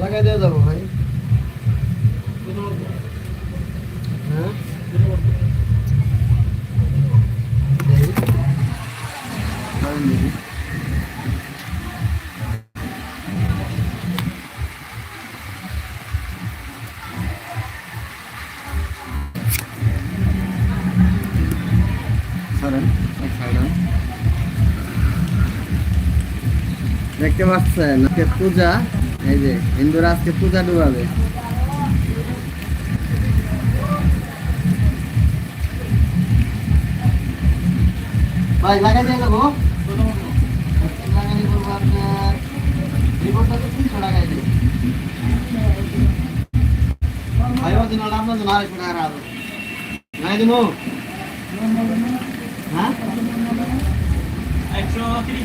লাগাই দেওয়া যাব ভাই হ্যাঁ। দেখতে পাচ্ছেন পূজা এই যে, হিন্দুরা আজকে পূজা ডুবাবে। ভাই, লাগাই দিয়ে দেবো লাগাই করব আপনার রিপোর্টটা তো তিনশো টাকায় দিই ভাই ওই দিন আপনার জন্য আরেকশো টাকা রাখব লাগাই দেবো হ্যাঁ? একশো তিরিশ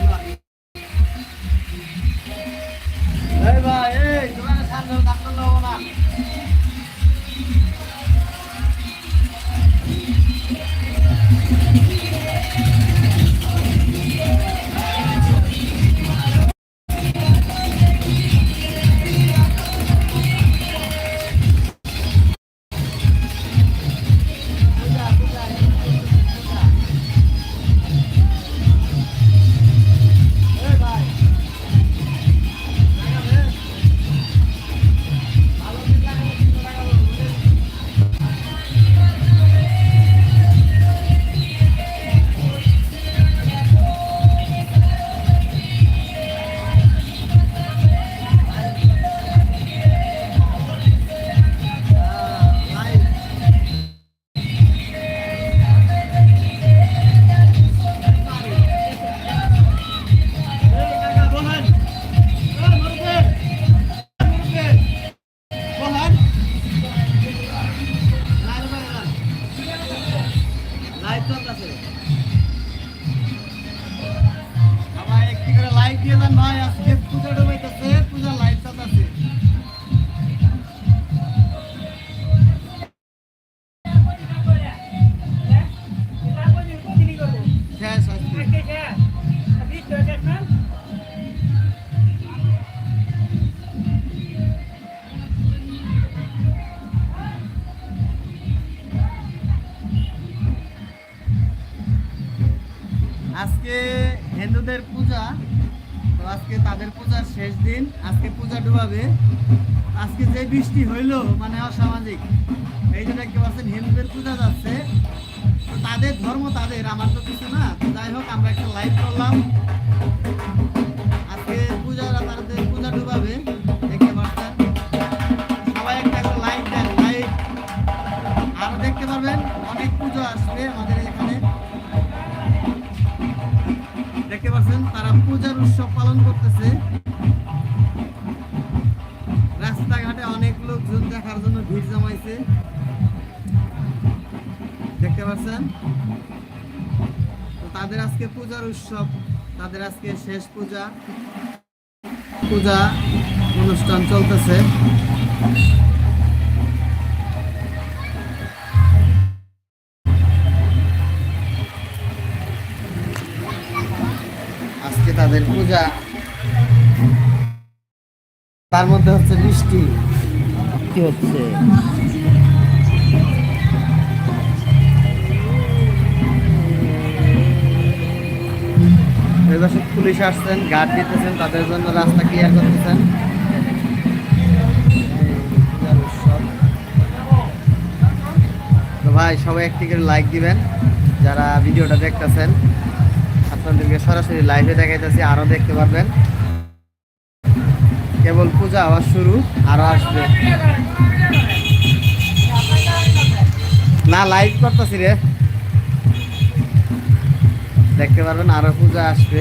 দিয়ে দেন আজকে পূজা ডুবাইতেছে পূজা লাইট আজকে। আজকে হিন্দুদের পূজা তো আজকে তাদের পূজার শেষ দিন, আজকে পূজা ডুবাবে। আজকে যে বৃষ্টি হইল মানে অসামাজিক। এই যে দেখতে পাচ্ছেন হিন্দুদের পূজা যাচ্ছে। তো তাদের ধর্ম তাদের, আমার তো কিছু না। যাই হোক, আমরা একটা লাইভ করলাম। আজকে পূজা তাদের পূজা ডুবাবে আমাদের পাচ্ছেন তারা পূজার উৎসব পালন করতেছে। রাস্তাঘাটে অনেক লোকজন দেখার জন্য ভিড় জমাইছে। দেখতে পাচ্ছেন? তাদের আজকে পূজার উৎসব, তাদের আজকে শেষ পূজা। পূজা অনুষ্ঠান চলতেছে। আজকে তাদের পূজা। তার মধ্যে হচ্ছে বৃষ্টি কি হচ্ছে? পুলিশ আসছেন গার্ড দিতেছেন তাদের জন্য রাস্তা ক্লিয়ার করতেছেন। তো ভাই সবাই একটি করে লাইক দিবেন যারা ভিডিওটা দেখতেছেন। আপনাদেরকে সরাসরি লাইভে দেখাইতেছি, আরও দেখতে পারবেন। কেবল পূজা আবার শুরু, আরও আসবে। না লাইভ করতেছি রে। দেখতে পারবেন, আরও পূজা আসবে